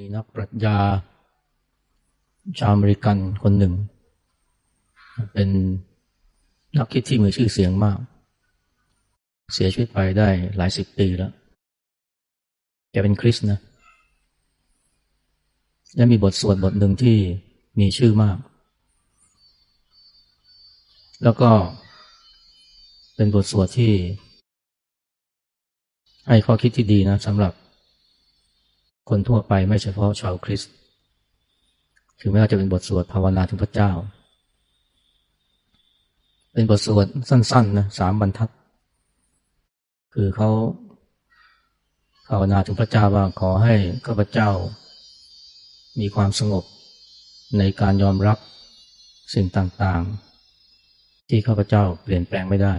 มีนักปรัชญา ชาวอเมริกันคนหนึ่ง เป็นนักคิดที่มีชื่อเสียงมาก เสียชีวิตไปได้หลายสิบปีแล้วแกเป็นคริสต์นะและมีบทสวดบทหนึ่งที่มีชื่อมาก แล้วก็เป็นบทสวดที่ ให้ข้อคิดที่ดีนะสำหรับ คนทั่วไปไม่เฉพาะชาวคริสต์ถึงแม้ว่าจะเป็นบทสวดภาวนาถึงพระเจ้า เป็นบทสวดสั้นๆนะสามบรรทัด คือเขาภาวนาถึงพระเจ้าว่าขอให้ข้าพเจ้า มีความสงบในการยอมรับสิ่งต่างๆ ที่ข้าพเจ้าเปลี่ยนแปลงไม่ได้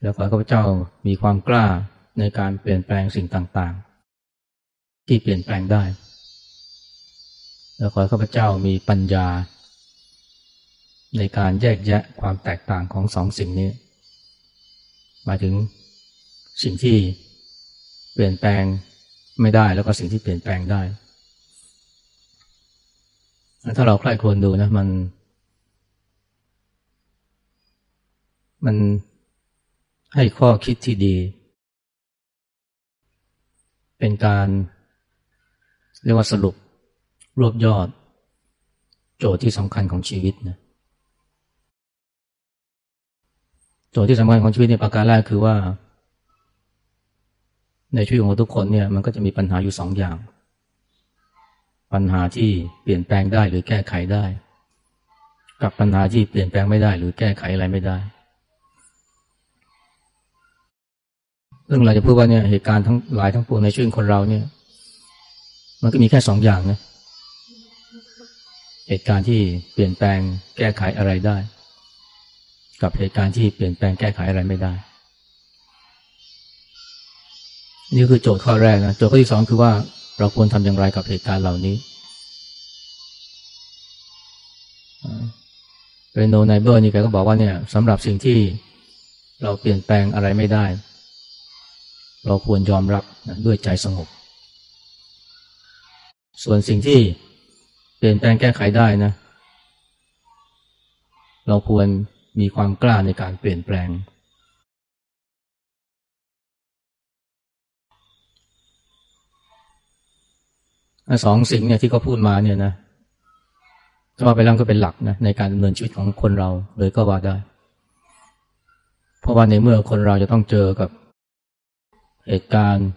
แล้วขอข้าพเจ้ามีความกล้าในการเปลี่ยนแปลงสิ่งต่างๆ ที่เปลี่ยนแปลงได้ แล้วขอข้าพเจ้ามีปัญญา ในการแยกแยะความแตกต่างของสองสิ่งนี้ หมายถึงสิ่งที่เปลี่ยนแปลงไม่ได้แล้วก็สิ่งที่เปลี่ยนแปลงได้ ถ้าเราใคร่ควรดูนะมัน มันให้ข้อคิดที่ดี เป็นการ เรียกว่าสรุปรวบยอด โจทย์ที่สำคัญของชีวิตนะโจทย์ที่สำคัญของชีวิตในประการแรกคือว่า ในชีวิตของทุกคนเนี่ยมันก็จะมีปัญหาอยู่สองอย่าง ปัญหาที่เปลี่ยนแปลงได้หรือแก้ไขได้ กับปัญหาที่เปลี่ยนแปลงไม่ได้ หรือแก้ไขอะไรไม่ได้ซึ่งเราจะพูดว่าเนี่ยเหตุการณ์ทั้งหลายทั้งปวงในชีวิตคนเราเนี่ย มันก็มีแค่สองอย่างนะเหตุการณ์ที่เปลี่ยนแปลงแก้ไขอะไรได้ กับเหตุการณ์ที่เปลี่ยนแปลงแก้ไขอะไรไม่ได้ นี่คือโจทย์ข้อแรกนะโจทย์ข้อที่สองคือว่าเราควรทำอย่างไรกับเหตุการณ์เหล่านี้เรโนไนเบอร์นี่แกก็บอกว่าเนี่ยสำหรับสิ่งที่เราเปลี่ยนแปลงอะไรไม่ได้ เราควรยอมรับด้วยใจสงบ ส่วนสิ่งที่เปลี่ยนแปลงแก้ไขได้นะ เราควรมีความกล้าในการเปลี่ยนแปลง สองสิ่งเนี่ยที่เขาพูดมาเนี่ยนะก็ว่าไปแล้วก็เป็นหลักนะในการดำเนินชีวิตของคนเราเลยก็ว่าได้ เพราะว่าในเมื่อคนเราจะต้องเจอกับเหตุการณ์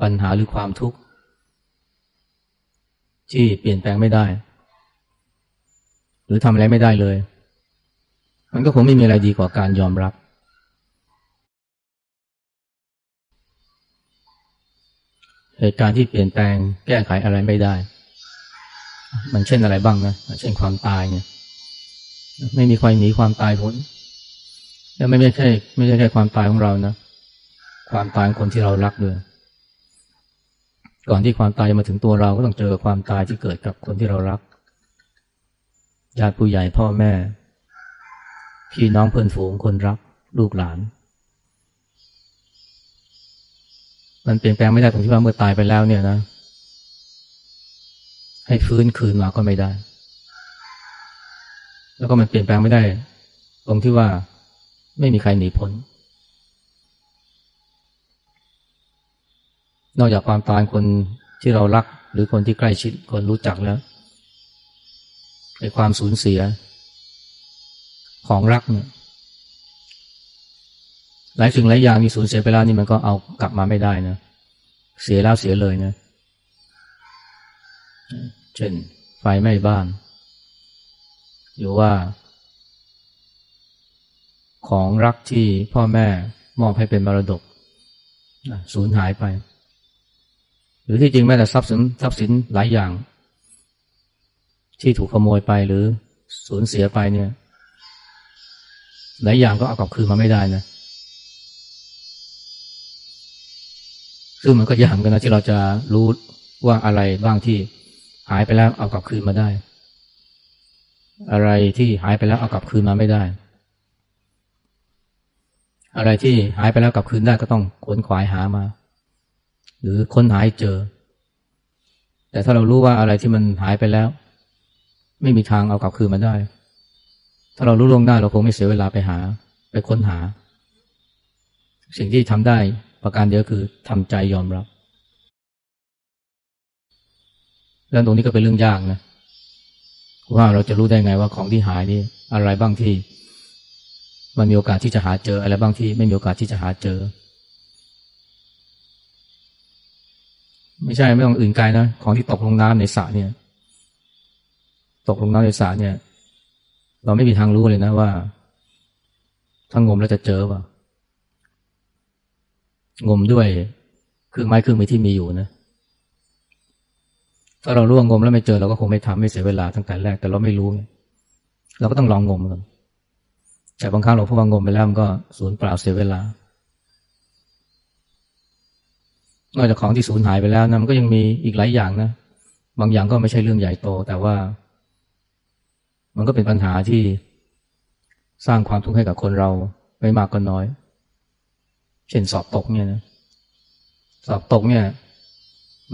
ปัญหาหรือความทุกข์ ที่เปลี่ยนแปลงไม่ได้ หรือทำอะไรไม่ได้เลย มันก็คงไม่มีอะไรดีกว่าการยอมรับ เหตุการณ์ที่เปลี่ยนแปลงแก้ไขอะไรไม่ได้ มันเช่นอะไรบ้างนะ เช่นความตายเนี่ยไม่มีใครหนีความตายพ้นแล้วไม่ใช่ไม่ใช่แค่ความตายของเรานะ ความตายของคนที่เรารักด้วย ก่อนที่ความตายจะมาถึงตัวเราก็ต้องเจอความตายที่เกิดกับคนที่เรารักญาติผู้ใหญ่พ่อแม่ พี่น้องเพื่อนฝูงคนรัก ลูกหลาน มันเปลี่ยนแปลงไม่ได้ตรงที่ว่าเมื่อตายไปแล้วเนี่ยนะ ให้ฟื้นคืนมาก็ไม่ได้ แล้วก็มันเปลี่ยนแปลงไม่ได้ ตรงที่ว่าไม่มีใครหนีพ้น นอกจากความตายคนที่เรารัก หรือคนที่ใกล้ชิดคนรู้จักแล้วในความสูญเสีย ของรักเนี่ยหลายสิ่งหลายอย่างมีสูญเสียไปแล้วนี่มันก็เอากลับมาไม่ได้นะเสียแล้วเสียเลยนะเช่นไฟไหม้บ้านหรือว่า ของรักที่พ่อแม่มอบให้เป็นมรดกสูญหายไป หรือที่จริงแม้แต่ทรัพย์สินทรัพย์สินหลายอย่าง ที่ถูกขโมยไปหรือสูญเสียไปเนี่ย หลายอย่างก็เอากลับคืนมาไม่ได้นะซึ่งมันก็ยากกันนะที่เราจะรู้ว่าอะไรบ้างที่หายไปแล้วเอากลับคืนมาได้ อะไรที่หายไปแล้วเอากลับคืนมาไม่ได้ อะไรที่หายไปแล้วกลับคืนได้ก็ต้องขวนขวายหามา หรือค้นหาให้เจอ แต่ถ้าเรารู้ว่าอะไรที่มันหายไปแล้ว ไม่มีทางเอากลับคืนมาได้ ถ้าเรารู้ล่วงหน้าเราคงไม่เสียเวลาไปหา ไปค้นหา สิ่งที่ทำได้ประการเดียวคือทำใจยอมรับแล้วตรงนี้ก็เป็นเรื่องยากนะว่าเราจะรู้ได้ไงว่าของที่หายนี่อะไรบ้างที่ มันมีโอกาสที่จะหาเจอ อะไรบ้างที่ไม่มีโอกาสที่จะหาเจอ ไม่ใช่ไม่ต้องอื่นไกลนะของที่ตกลงน้ำในสระเนี่ย ตกลงน้ำในสระเนี่ย เราไม่มีทางรู้เลยนะว่าถ้างมแล้วจะเจอป่ะงมด้วยเครื่องไม้เครื่องมือที่มีอยู่นะถ้าเราร่วงงมแล้วไม่เจอเราก็คงไม่ทำไม่เสียเวลาตั้งแต่แรก แต่เราไม่รู้ เราก็ต้องลองงมกันแต่บางครั้งเราพบว่างมไปแล้วมันก็สูญเปล่าเสียเวลา นอกจากของที่สูญหายไปแล้วนะมันก็ยังมีอีกหลายอย่างนะ บางอย่างก็ไม่ใช่เรื่องใหญ่โต แต่ว่า มันก็เป็นปัญหาที่สร้างความทุกข์ให้กับคนเราไม่มากก็น้อย เช่นสอบตกเนี่ยนะ สอบตกเนี่ย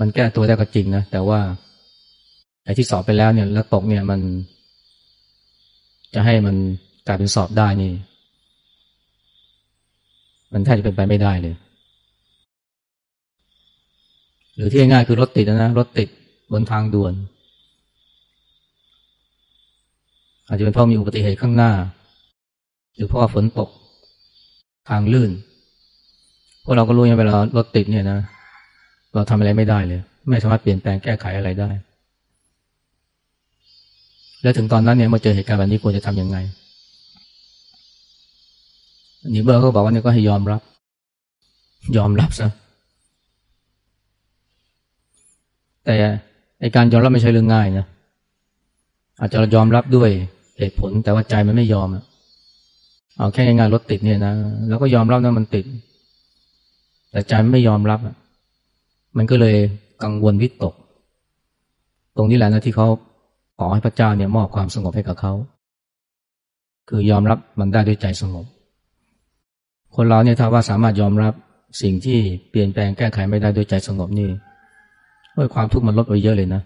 มันแก้ตัวได้ก็จริงนะ แต่ว่าไอ้ที่สอบไปแล้วเนี่ย แล้วตกเนี่ยมัน จะให้มันกลายเป็นสอบได้นี่ มันแทบจะเป็นไปไม่ได้เลย หรือที่ง่ายคือรถติดนะรถติดบนทางด่วน อาจจะเป็นเพราะมีอุบัติเหตุข้างหน้า หรือเพราะฝนตกทางลื่นพวกเราก็รู้อย่างเวลารถติดเนี่ยนะ เราทำอะไรไม่ได้เลย ไม่สามารถเปลี่ยนแปลงแก้ไขอะไรได้ แล้วถึงตอนนั้นเนี่ยมื่อเจอเหตุการณ์แบบนี้ควรจะทำยังไงนิเบอร์ก็บอกว่าเนี่ยก็ให้ยอมรับ ยอมรับซะ แต่ไอการยอมรับไม่ใช่เรื่องง่ายนะอาจจะยอมรับด้วยเหตุผล แต่ว่าใจมันไม่ยอมเอาแค่งานรถติดเนี่ยนะแล้วก็ยอมรับนะมันติด แต่ใจมันไม่ยอมรับมันก็เลยกังวลวิตก ตรงนี้แหละนะที่เขาขอให้พระเจ้าเนี่ยมอบความสงบให้กับเขาคือยอมรับมันได้ด้วยใจสงบ คนเราเนี่ยถ้าว่าสามารถยอมรับสิ่งที่เปลี่ยนแปลงแก้ไขไม่ได้ด้วยใจสงบนี่ เมื่อความทุกข์มันลดไปเยอะเลยนะ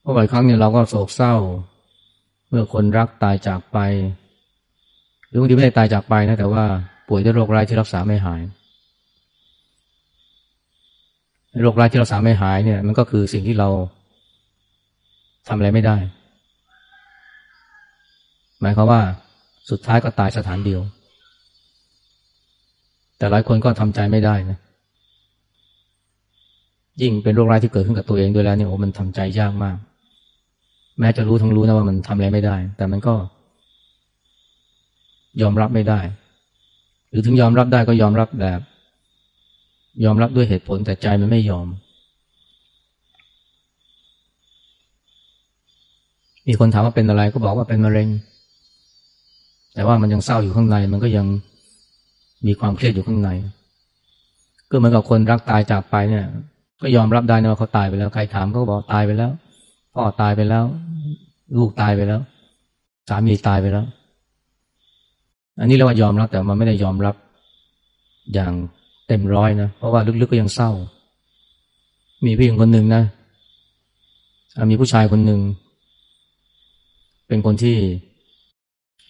เพราะบ่อยครั้งเนี่ยเราก็โศกเศร้า เมื่อคนรักตายจากไปหรือบางทีไม่ได้ตายจากไปนะแต่ว่าป่วยด้วยโรคร้ายที่รักษาไม่หายโรคร้ายที่รักษาไม่หายเนี่ย มันก็คือสิ่งที่เราทำอะไรไม่ได้ หมายความว่าสุดท้ายก็ตายสถานเดียว แต่หลายคนก็ทำใจไม่ได้นะ ยิ่งเป็นโรคร้ายที่เกิดขึ้นกับตัวเองด้วยแล้วเนี่ยโอ้มันทำใจยากมาก แม้จะรู้ทั้งรู้นะว่ามันทำอะไรไม่ได้ แต่มันก็ ยอมรับไม่ได้ หรือถึงยอมรับได้ก็ยอมรับแบบ ยอมรับด้วยเหตุผลแต่ใจมันไม่ยอม มีคนถามว่าเป็นอะไรก็บอกว่าเป็นมะเร็ง แต่ว่ามันยังเศร้าอยู่ข้างใน มันก็ยังมีความเครียดอยู่ข้างใน ก็เหมือนกับคนรักตายจากไปเนี่ย ก็ยอมรับได้นะว่าเขาตายไปแล้วใครถามเขาก็บอกตายไปแล้วพ่อตายไปแล้ว ลูกตายไปแล้ว สามีตายไปแล้ว อันนี้เรียกว่ายอมรับแต่มันไม่ได้ยอมรับอย่างเต็มร้อยนะเพราะว่าลึกๆก็ยังเศร้า มีผู้หญิงคนหนึ่งนะมีผู้ชายคนหนึ่งเป็นคนที่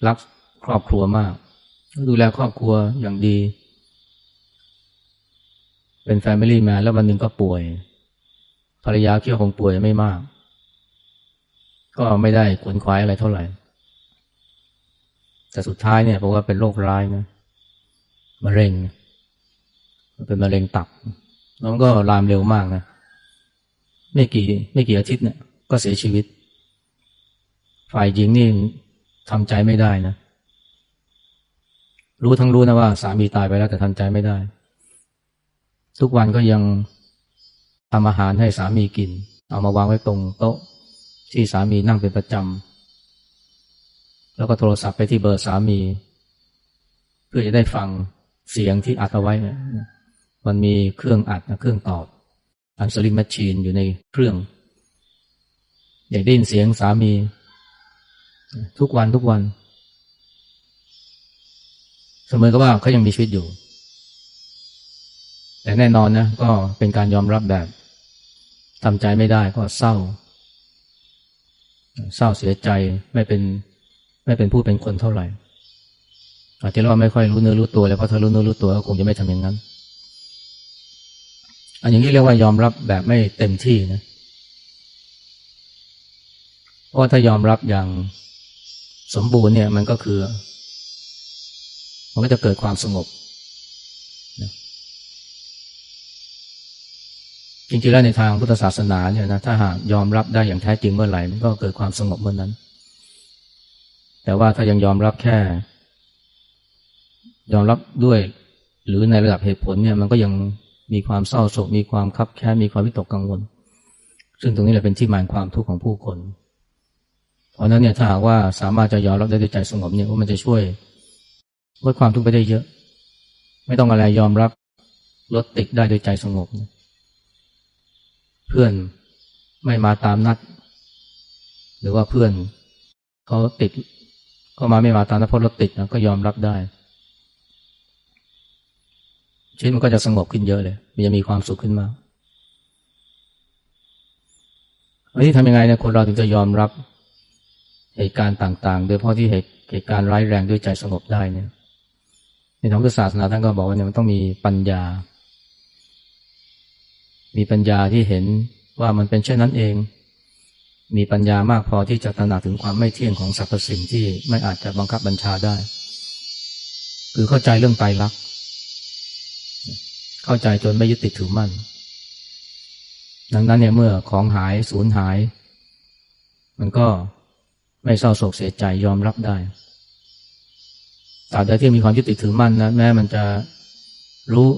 รักครอบครัวมากดูแลครอบครัวอย่างดี เป็นแฟมิลี่แมนแล้ววันหนึ่งก็ป่วย ภรรยาเกี่ยวคงป่วยไม่มาก ก็ไม่ได้ขวนขวายอะไรเท่าไหร่ แต่สุดท้ายเนี่ยเพราะว่าเป็นโรคร้ายนะมะเร็ง เป็นมะเร็งตับแล้วก็ลามเร็วมากนะไม่กี่ไม่กี่อาทิตย์เนี่ย ก็เสียชีวิต ฝ่ายหญิงนี่ทำใจไม่ได้นะ รู้ทั้งรู้นะว่าสามีตายไปแล้วแต่ทำใจไม่ได้ ทุกวันก็ยังทำอาหารให้สามีกิน เอามาวางไว้ตรงโต๊ะที่สามีนั่งเป็นประจำ แล้วก็โทรศัพท์ไปที่เบอร์สามี เพื่อจะได้ฟังเสียงที่อัดเอาไว้เนี่ยมันมีเครื่องอัดเครื่องตอบอันสลิงแมชชีนอยู่ในเครื่อง อยากได้ยินเสียงสามี ทุกวันทุกวัน เสมอกับว่าเขายังมีชีวิตอยู่ แต่แน่นอนนะก็เป็นการยอมรับแบบทำใจไม่ได้ก็เศร้า เศร้าเสียใจไม่เป็นไม่เป็นผู้เป็นคนเท่าไหร่อาจจะเราไม่ค่อยรู้เนื้อรู้ตัวเลยเพราะถ้ารู้เนื้อรู้ตัวก็คงจะไม่ทำอย่างนั้น อันอย่างนี้เรียกว่ายอมรับแบบไม่เต็มที่นะเพราะถ้ายอมรับอย่างสมบูรณ์เนี่ยมันก็คือ มันก็จะเกิดความสงบ จริงๆแล้วในทางพุทธศาสนาเนี่ยนะถ้าหากยอมรับได้อย่างแท้จริงเมื่อไหร่มันก็เกิดความสงบเมื่อนนั้น แต่ว่าถ้ายังยอมรับแค่ ยอมรับด้วย หรือในระดับเหตุผลเนี่ยมันก็ยังมีความเศร้าโศกมีความคับแค้นมีความวิตกกังวล ซึ่งตรงนี้แหละเป็นที่มาความทุกข์ของผู้คน เพราะนั้นเนี่ยถ้าหากว่าสามารถจะยอมรับได้ด้วยใจสงบเนี่ยว่ามันจะช่วยลดความทุกข์ไปได้เยอะ ไม่ต้องอะไรยอมรับลดติดได้ด้วยใจสงบเนี่ย เพื่อนไม่มาตามนัด หรือว่าเพื่อนเขาติดก็มาไม่มาตามนัดเพราะรถติดนะก็ยอมรับได้ชีวิตมันก็จะสงบขึ้นเยอะเลย มันจะมีความสุขขึ้นมากวันนี้ทำยังไงเนี่ยคนเราถึงจะยอมรับเหตุการณ์ต่างๆ โดยเพราะที่เหตุเหตุการณ์ร้ายแรงด้วยใจสงบได้เนี่ยในทางศาสนาท่านก็บอกว่าเนี่ยมันต้องมีปัญญา มีปัญญาที่เห็นว่ามันเป็นเช่นนั้นเอง มีปัญญามากพอที่จะตระหนักถึงความไม่เที่ยงของสรรพสิ่งที่ไม่อาจจะบังคับบัญชาได้ คือเข้าใจเรื่องไตรลักษณ์เข้าใจจนไม่ยึดติดถือมั่น ดังนั้นเนี่ยเมื่อของหายสูญหาย มันก็ไม่เศร้าโศกเสียใจยอมรับได้ตราบใดที่มีความยึดติดถือมั่นนะแม้มันจะรู้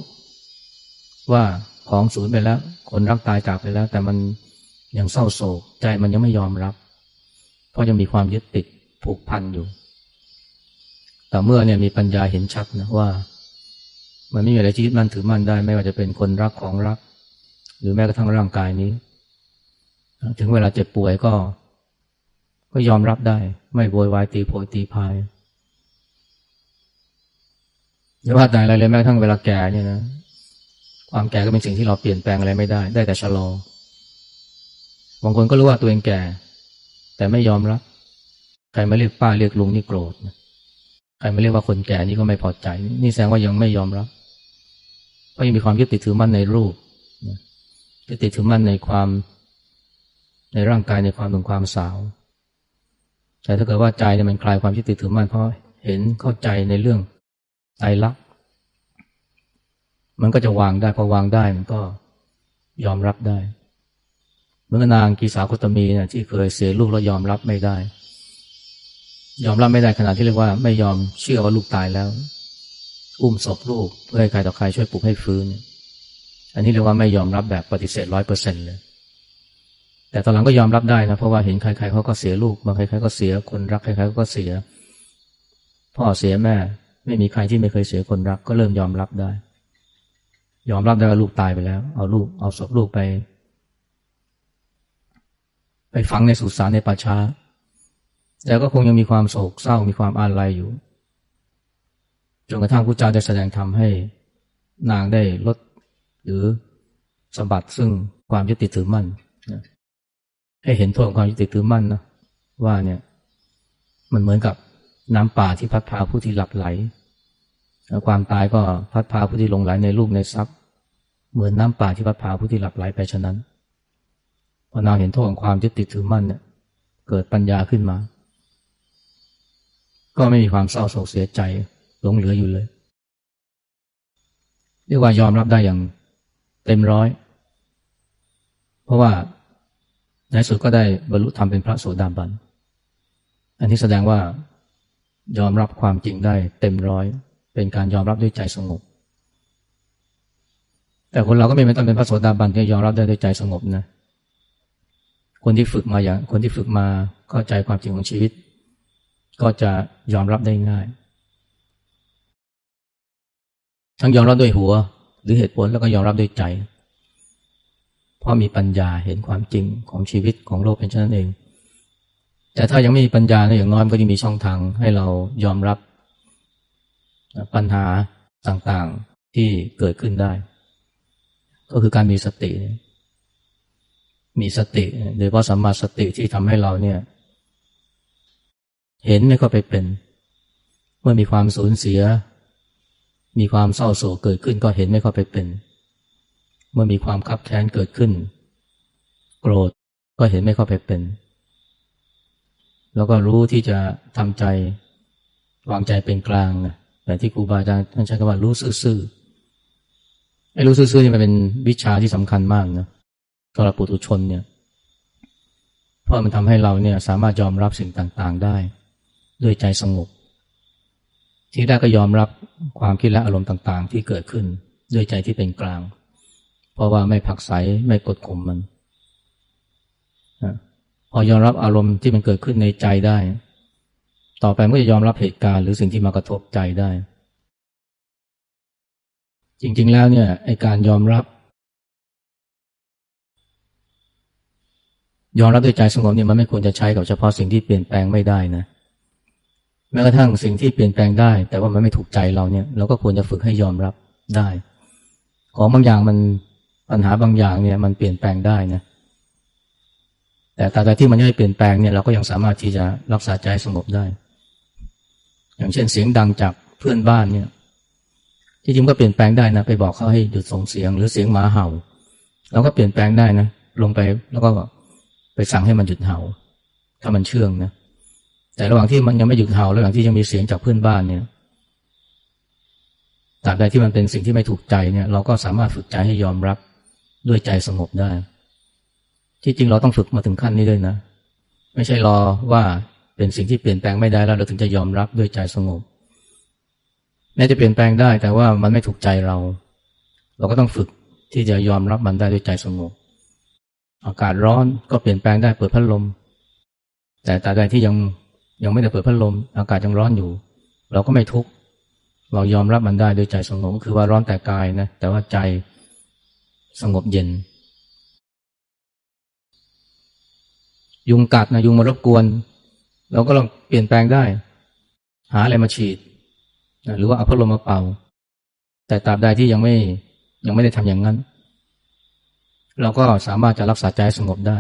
ว่า ของสูญไปแล้ว คนรักตายจากไปแล้ว แต่มันยังเศร้าโศก ใจมันยังไม่ยอมรับ เพราะยังมีความยึดติดผูกพันอยู่ แต่เมื่อเนี่ยมีปัญญาเห็นชัดนะว่า มันไม่มีอะไรที่ยึดมั่นถือมันได้ ไม่ว่าจะเป็นคนรักของรัก หรือแม้กระทั่งร่างกายนี้ ถึงเวลาเจ็บป่วยก็ ก็ยอมรับได้ ไม่โวยวายตีโพยตีพายอย่าว่าแต่อะไรเลยแม้กระทั่งเวลาแก่เนี่ยนะ ความแก่ก็เป็นสิ่งที่เราเปลี่ยนแปลงอะไรไม่ได้ ได้แต่ชะลอ บางคนก็รู้ว่าตัวเองแก่ แต่ไม่ยอมรับ ใครมาเรียกป้าเรียกลุงนี่โกรธ ใครมาเรียกว่าคนแก่นี่ก็ไม่พอใจ นี่แสดงว่ายังไม่ยอมรับ เพราะยังมีความยึดติดถือมั่นในรูปยึดติดถือมั่นในความ ในร่างกายในความเป็นความสาว แต่ถ้าเกิดว่าใจเนี่ยมันคลายความยึดติดถือมั่นเพราะเห็นเข้าใจในเรื่องใจรัก มันก็จะวางได้พอวางได้มันก็ยอมรับได้เมื่อนางกีสาคุตมีเนี่ยที่เคยเสียลูกแล้วยอมรับไม่ได้ ยอมรับไม่ได้ขนาดที่เรียกว่า ไม่ยอมเชื่อว่าลูกตายแล้ว อุ้มศพลูกเพื่อให้ใครต่อใครช่วยปลุกให้ฟื้น อันนี้เรียกว่าไม่ยอมรับแบบปฏิเสธร้อยเปอร์เซ็นเลย แต่ตอนหลังก็ยอมรับได้นะเพราะว่าเห็นใครๆเขาก็เสียลูกบางใครๆก็เสียคนรักใครๆก็เสียพ่อเสียแม่ ไม่มีใครที่ไม่เคยเสียคนรักก็เริ่มยอมรับได้ ยอมรับได้ว่าลูกตายไปแล้ว เอาลูกเอาศพลูกไป ไปฝังในสุสานในป่าช้า แต่ก็คงยังมีความโศกเศร้ามีความอาลัยอยู่จนกระทั่งพระเจ้าได้แสดงธรรมให้นางได้ลดหรือสมบัติซึ่งความยึดติดถือมั่นให้เห็นโทษของความยึดติดถือมั่นนะว่าเนี่ย มันเหมือนกับน้ำป่าที่พัดพาผู้ที่หลับไหล ความตายก็พัดพาผู้ที่หลงไหลในรูปในทรัพย์ เหมือนน้ำป่าที่พัดพาผู้ที่หลับไหลไปฉะนั้นพอนางเห็นโทษของความยึดติดถือมั่นเนี่ยเกิดปัญญาขึ้นมา ก็ไม่มีความเศร้าโศกเสียใจหลงเหลืออยู่เลยเรียกว่ายอมรับได้อย่างเต็มร้อย เพราะว่าในสุดก็ได้บรรลุธรรมเป็นพระโสดาบัน อันนี้แสดงว่ายอมรับความจริงได้เต็มร้อย เป็นการยอมรับด้วยใจสงบ แต่คนเราก็ไม่ต้องเป็นพระโสดาบันที่ยอมรับได้ด้วยใจสงบนะคนที่ฝึกมาอย่าง คนที่ฝึกมาเข้าใจความจริงของชีวิต ก็จะยอมรับได้ง่าย ทั้งยอมรับด้วยหัว หรือเหตุผลแล้วก็ยอมรับด้วยใจ เพราะมีปัญญาเห็นความจริงของชีวิตของโลกเป็นเช่นนั้นเอง แต่ถ้ายังไม่มีปัญญาเนี่ยอย่างน้อยก็จะมีช่องทางให้เรายอมรับ ปัญหาต่างๆที่เกิดขึ้นได้ ก็คือการมีสติ มีสติโดยเพาะสัมมาสติที่ทำให้เราเนี่ย เห็นไม่ก็ไปเป็น เมื่อมีความสูญเสีย มีความเศร้าโศกเกิดขึ้นก็เห็นไม่ก็ไปเป็น เมื่อมีความคับแค้นเกิดขึ้น โกรธก็เห็นไม่เข้าไปเป็น แล้วก็รู้ที่จะทำใจวางใจเป็นกลาง แต่ที่ครูบาอาจารย์ท่านใช้คำว่ารู้ซื่อไอ้รู้ซื่อๆนี่มันเป็นวิชาที่สำคัญมากนะสำหรับปุถุชนเนี่ย เพราะมันทำให้เราเนี่ยสามารถยอมรับสิ่งต่างๆได้ ด้วยใจสงบ ที่ได้ก็ยอมรับความคิดและอารมณ์ต่างๆ ที่เกิดขึ้นด้วยใจที่เป็นกลาง เพราะว่าไม่ผักใสไม่กดข่มมัน พอยอมรับอารมณ์ที่มันเกิดขึ้นในใจได้ ต่อไปมันก็จะยอมรับเหตุการณ์หรือสิ่งที่มากระทบใจได้ จริงๆแล้วเนี่ยไอการยอมรับ ยอมรับด้วยใจสงบเนี่ยมันไม่ควรจะใช้กับเฉพาะสิ่งที่เปลี่ยนแปลงไม่ได้นะแม้กระทั่งสิ่งที่เปลี่ยนแปลงได้ แต่ว่ามันไม่ถูกใจเราเนี่ย เราก็ควรจะฝึกให้ยอมรับได้ ของบางอย่างมันปัญหาบางอย่างเนี่ย มันเปลี่ยนแปลงได้นะแต่ตราบใดที่มันยังไม่เปลี่ยนแปลงเนี่ยเราก็ยังสามารถที่จะรักษาใจสงบได้ อย่างเช่นเสียงดังจากเพื่อนบ้านเนี่ย ที่จริงก็เปลี่ยนแปลงได้นะ ไปบอกเขาให้หยุดส่งเสียงหรือเสียงหมาเห่าเราก็เปลี่ยนแปลงได้นะ ลงไปแล้วก็ไปสั่งให้มันหยุดเห่า ถ้ามันเชื่องนะ แต่ระหว่างที่มันยังไม่หยุดเห่าระหว่างที่ยังมีเสียงจากเพื่อนบ้านเนี่ยตราบใดที่มันเป็นสิ่งที่ไม่ถูกใจเนี่ย เราก็สามารถฝึกใจให้ยอมรับด้วยใจสงบได้ ที่จริงเราต้องฝึกมาถึงขั้นนี้ด้วยนะ ไม่ใช่รอว่า เป็นสิ่งที่เปลี่ยนแปลงไม่ได้แล้วเราถึงจะยอมรับด้วยใจสงบแม้จะเปลี่ยนแปลงได้แต่ว่ามันไม่ถูกใจเรา เราก็ต้องฝึกที่จะยอมรับมันได้ด้วยใจสงบอากาศร้อนก็เปลี่ยนแปลงได้เปิดพัดลม แต่ตราใดที่ยังยังไม่ได้เปิดพัดลม อากาศยังร้อนอยู่ เราก็ไม่ทุกข์เรายอมรับมันได้ด้วยใจสงบคือว่าร้อนแต่กายนะแต่ว่าใจสงบเย็น ยุงกัดนะยุงมารบกวน เราก็ลองเปลี่ยนแปลงได้ หาอะไรมาฉีดหรือว่าเอาพัดลมมาเป่า แต่ตราบใดที่ยังไม่ยังไม่ได้ทำอย่างนั้น เราก็สามารถจะรักษาใจสงบได้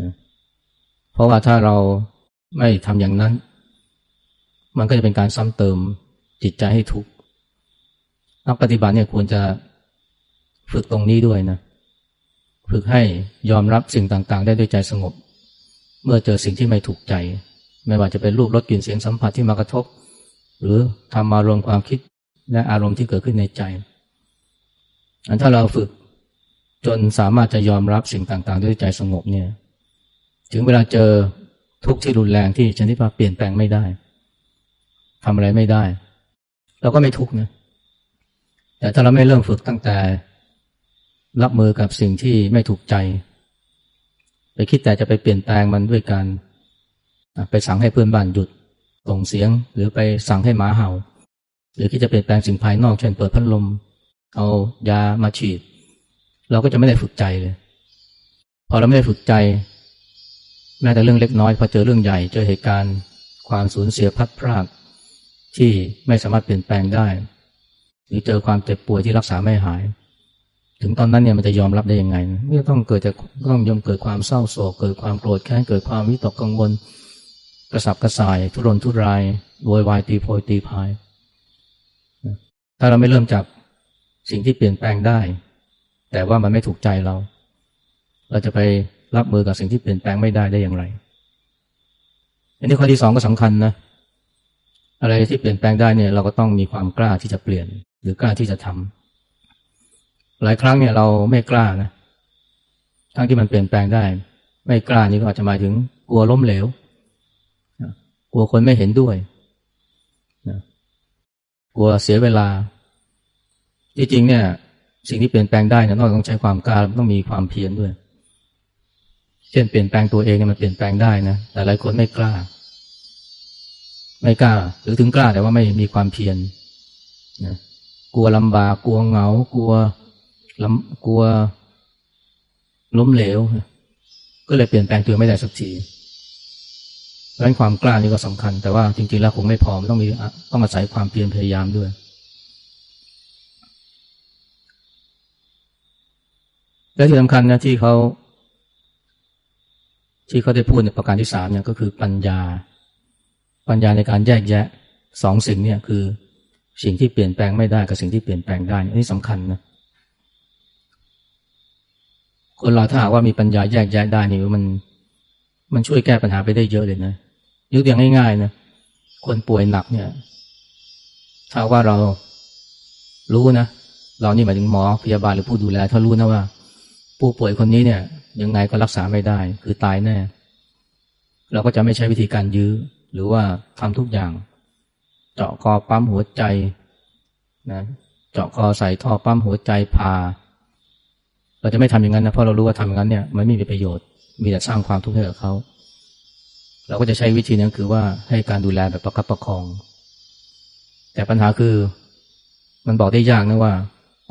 นะเพราะว่าถ้าเราไม่ทำอย่างนั้น มันก็จะเป็นการซ้ำเติมจิตใจให้ทุกข์นักปฏิบัติเนี่ยควรจะฝึกตรงนี้ด้วยนะ ฝึกให้ยอมรับสิ่งต่าง ๆ ได้ด้วยใจสงบ เมื่อเจอสิ่งที่ไม่ถูกใจ ไม่ว่าจะเป็นรูปรสกลิ่นเสียงสัมผัสที่มากระทบ หรือทำมารวมความคิดและอารมณ์ที่เกิดขึ้นในใจ อันถ้าเราฝึกจนสามารถจะยอมรับสิ่งต่างๆ ด้วยใจสงบเนี่ย ถึงเวลาเจอทุกข์ที่รุนแรงที่ชนิดว่าเปลี่ยนแปลงไม่ได้ทำอะไรไม่ได้ เราก็ไม่ทุกข์นะ แต่ถ้าเราไม่เริ่มฝึกตั้งแต่ รับมือกับสิ่งที่ไม่ถูกใจ ไปคิดแต่จะไปเปลี่ยนแปลงมันด้วยการไปสั่งให้เพื่อนบ้านหยุดส่งเสียง หรือไปสั่งให้หมาเห่า หรือที่จะเปลี่ยนแปลงสิ่งภายนอกเช่นเปิดพัดลม เอายามาฉีด เราก็จะไม่ได้ฝึกใจเลย พอเราไม่ได้ฝึกใจ แม้แต่เรื่องเล็กน้อยพอเจอเรื่องใหญ่เจอเหตุการณ์ความสูญเสียพัดพรากที่ไม่สามารถเปลี่ยนแปลงได้ หรือเจอความเจ็บป่วยที่รักษาไม่หาย ถึงตอนนั้นเนี่ยมันจะยอมรับได้ยังไงเมื่อต้องเกิดจากต้องยอมเกิดความเศร้าโศก เกิดความโกรธแค้นเกิดความวิตกกังวล กระสับกระส่ายทุรนทุรายโวยวายตีโพยตีพาย ถ้าเราไม่เริ่มจากสิ่งที่เปลี่ยนแปลงได้ แต่ว่ามันไม่ถูกใจเรา เราจะไปรับมือกับสิ่งที่เปลี่ยนแปลงไม่ได้ได้อย่างไร อันนี้ข้อที่สองก็สำคัญนะอะไรที่เปลี่ยนแปลงได้เนี่ยเราก็ต้องมีความกล้าที่จะเปลี่ยน หรือกล้าที่จะทำ หลายครั้งเนี่ยเราไม่กล้านะทั้งที่มันเปลี่ยนแปลงได้ ไม่กล้านี่ก็อาจจะหมายถึงกลัวล้มเหลวกลัวคนไม่เห็นด้วยกลัวเสียเวลาจริงๆเนี่ย สิ่งที่เปลี่ยนแปลงได้เนี่ยนอกจากต้องใช้ความกล้าต้องมีความเพียรด้วย เช่นเปลี่ยนแปลงตัวเองเนี่ยมันเปลี่ยนแปลงได้นะแต่หลายคนไม่กล้า ไม่กล้า หรือถึงกล้าแต่ว่าไม่มีความเพียรนะกลัวลำบากกลัวเหงากลัวลำ กลัวล้มเหลว ก็เลยเปลี่ยนแปลงตัวไม่ได้สักทีดังนั้นความกล้านี่ก็สำคัญ แต่ว่าจริงๆแล้วคงไม่พอต้องมีต้องอาศัยความเพียรพยายามด้วย และที่สำคัญนะที่เขาที่เขาได้พูดในประการที่สามเนี่ยก็คือปัญญา ปัญญาในการแยกแยะสองสิ่งเนี่ยคือสิ่งที่เปลี่ยนแปลงไม่ได้กับสิ่งที่เปลี่ยนแปลงได้ อันนี้สำคัญนะ คนเราถ้าหากว่ามีปัญญาแยกแยะได้นี่มัน มันช่วยแก้ปัญหาไปได้เยอะเลยนะยกตัวอย่างง่ายๆนะคนป่วยหนักเนี่ยถ้าว่าเรารู้นะเรานี่หมายถึงหมอพยาบาลหรือผู้ดูแลถ้ารู้นะว่า ผู้ป่วยคนนี้เนี่ย ยังไงก็รักษาไม่ได้ คือตายแน่ เราก็จะไม่ใช้วิธีการยื้อ หรือว่าทำทุกอย่าง เจาะคอปั๊มหัวใจนะเจาะคอใส่ท่อปั๊มหัวใจพา เราจะไม่ทำอย่างนั้นนะเพราะเรารู้ว่าทำอย่างนั้นเนี่ยมันไม่มีประโยชน์ มีแต่สร้างความทุกข์ให้กับเขา เราก็จะใช้วิธีนั้นคือว่าให้การดูแลแบบประคับประคอง แต่ปัญหาคือมันบอกได้ยากนะว่า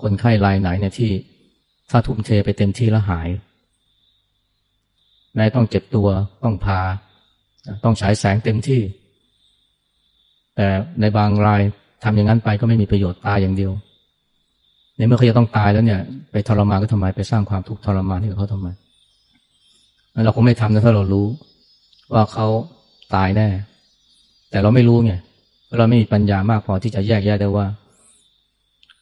คนไข้รายไหนเนี่ยที่ถ้าทุ่มเทไปเต็มที่แล้วหายแม้ต้องเจ็บตัวต้องพา ต้องฉายแสงเต็มที่ แต่ในบางรายทำอย่างนั้นไปก็ไม่มีประโยชน์ตายอย่างเดียว ในเมื่อเขาจะต้องตายแล้วเนี่ย ไปทรมานก็ทำไมไปสร้างความทุกข์ทรมานให้กับเขาทำไมเราคงไม่ทำนะถ้าเรารู้ ว่าเขาตายแน่ แต่เราไม่รู้ไงเราไม่มีปัญญามากพอที่จะแยกแยะได้ว่า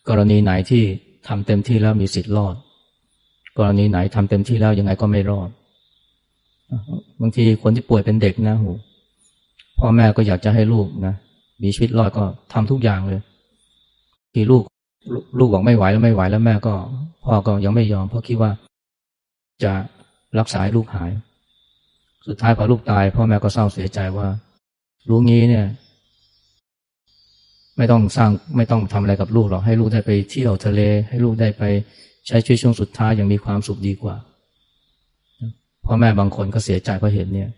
กรณีไหนที่ทำเต็มที่แล้วมีสิทธิ์รอด กรณีไหนทำเต็มที่แล้วยังไงก็ไม่รอดบางทีคนที่ป่วยเป็นเด็กนะหูพ่อแม่ก็อยากจะให้ลูกนะมีชีวิตรอดก็ทำทุกอย่างเลย ที่ลูก ลูกบอกไม่ไหวแล้วไม่ไหวแล้วแม่ก็พ่อก็ยังไม่ยอมเพราะคิดว่า จะรักษาลูกหาย สุดท้ายพอลูกตายพ่อแม่ก็เศร้าเสียใจว่าลูกงี้เนี่ย ไม่ต้องสร้างไม่ต้องทำอะไรกับลูกหรอกให้ลูกได้ไปเที่ยวทะเล ให้ลูกได้ไปใช้ชีวิตช่วงสุดท้ายอย่างมีความสุขดีกว่าพ่อแม่บางคนก็เสียใจเพราะเห็นเนี่ย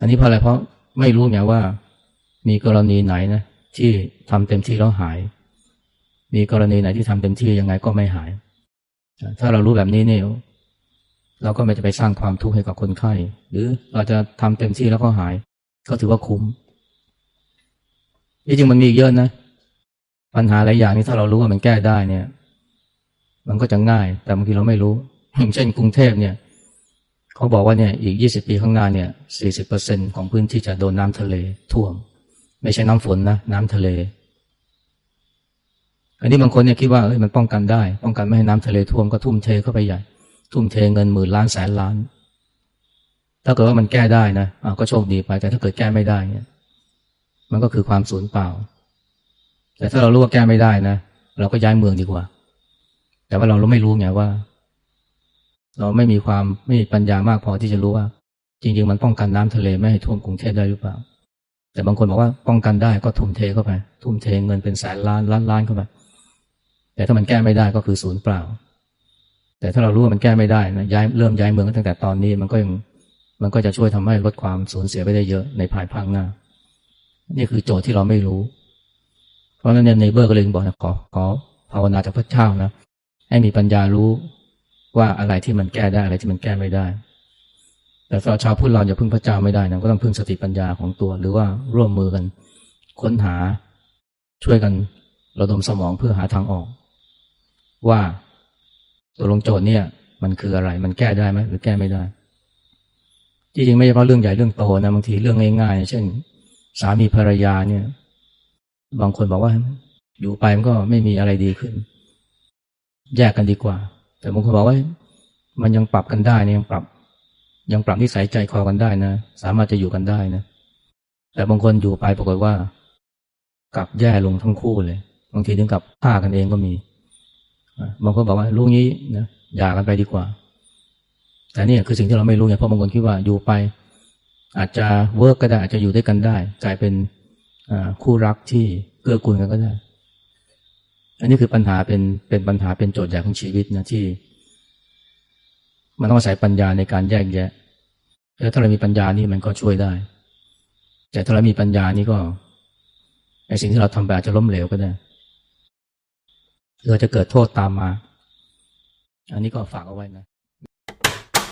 อันนี้เพราะอะไรเพราะไม่รู้ไงว่า มีกรณีไหนนะที่ทำเต็มที่แล้วหาย มีกรณีไหนที่ทำเต็มที่ยังไงก็ไม่หาย ถ้าเรารู้แบบนี้เนี่ยเราก็ไม่จะไปสร้างความทุกข์ให้กับคนไข้ หรือเราจะทำเต็มที่แล้วก็หาย ก็ถือว่าคุ้มที่จริงมันมีเยอะนะ ปัญหาหลายอย่างนี้ถ้าเรารู้ว่ามันแก้ได้เนี่ย มันก็จะง่าย แต่บางทีเราไม่รู้อย่างเช่นกรุงเทพเนี่ย เขาบอกว่าเนี่ยอีกยี่สิบปีข้างหน้าเนี่ยสี่สิบเปอร์เซ็นของพื้นที่จะโดนน้ำทะเลท่วม ไม่ใช่น้ำฝนนะ น้ำทะเล อันนี้บางคนเนี่ยคิดว่าเอ้ยมันป้องกันได้ ป้องกันไม่ให้น้ำทะเลท่วมก็ทุ่มเทเข้าไปใหญ่ ทุ่มเทเงินหมื่นล้านแสนล้าน ถ้าเกิดว่ามันแก้ได้นะะก็โชคดีไป แต่ถ้าเกิดแก้ไม่ได้เนี่ย มันก็คือความสูญเปล่า แต่ถ้าเรารู้ว่าแก้ไม่ได้นะเราก็ย้ายเมืองดีกว่า แต่ว่าเราเราไม่รู้ไงว่า เราไม่มีความไม่มีปัญญามากพอที่จะรู้ว่า จริง ๆ มันป้องกันน้ำทะเลไม่ให้ท่วมกรุงเทพได้หรือเปล่า แต่บางคนบอกว่าป้องกันได้ก็ทุ่มเทเข้าไป ทุ่มเทเงินเป็นแสนล้านล้านล้านเข้าไป แต่ถ้ามันแก้ไม่ได้ก็คือศูนย์เปล่า แต่ถ้าเรารู้ว่ามันแก้ไม่ได้นะย้ายเริ่มย้ายเมืองตั้งแต่ตอนนี้มันก็ยังมันก็จะช่วยทำให้ลดความสูญเสียไปได้เยอะในภายภาคหน้า นี่คือโจทย์ที่เราไม่รู้ เพราะฉะนั้นในเบอร์ก็เลยบอกนะขอขอภาวนาจากพระเจ้านะให้มีปัญญารู้ว่าอะไรที่มันแก้ได้อะไรที่มันแก้ไม่ได้ แต่สำหรับชาวพุทธเราอย่าพึ่งพระเจ้าไม่ได้นะก็ต้องพึ่งสติปัญญาของตัว หรือว่าร่วมมือกัน ค้นหาช่วยกันระดมสมองเพื่อหาทางออก ว่าตัวลงโจทย์เนี่ย มันคืออะไร มันแก้ได้ไหมหรือแก้ไม่ได้จริงๆไม่เฉพาะเรื่องใหญ่เรื่องโตนะบางทีเรื่องง่ายๆเช่น สามีภรรยาเนี่ย บางคนบอกว่า อยู่ไปมันก็ไม่มีอะไรดีขึ้น แยกกันดีกว่า แต่บางคนบอกว่า มันยังปรับกันได้เนี่ยยังปรับ ยังปรับนิสัยใจคอกันได้นะสามารถจะอยู่กันได้นะแต่บางคนอยู่ไปปรากฏว่า กลับแย่ลงทั้งคู่เลย บางทีถึงกับฆ่ากันเองก็มี บางคนบอกว่ารู้งี้นะอย่ากันไปดีกว่า แต่นี่คือสิ่งที่เราไม่รู้ไงเพราะบางคนคิดว่าอยู่ไป อาจจะเวิร์กก็ได้อาจจะอยู่ด้วยกันได้ กลายเป็นคู่รักที่เกื้อกูลกันก็ได้ อันนี้คือปัญหาเป็นเป็นปัญหาเป็นโจทย์ใหญ่ของชีวิตนะที่ มันต้องอาศัยปัญญาในการแยกแยะแล้วถ้าเรามีปัญญานี่มันก็ช่วยได้ แต่ถ้าเรามีปัญญานี่ก็ไอสิ่งที่เราทำไปอาจจะล้มเหลวก็ได้ เราจะเกิดโทษตามมา อันนี้ก็ฝากเอาไว้นะ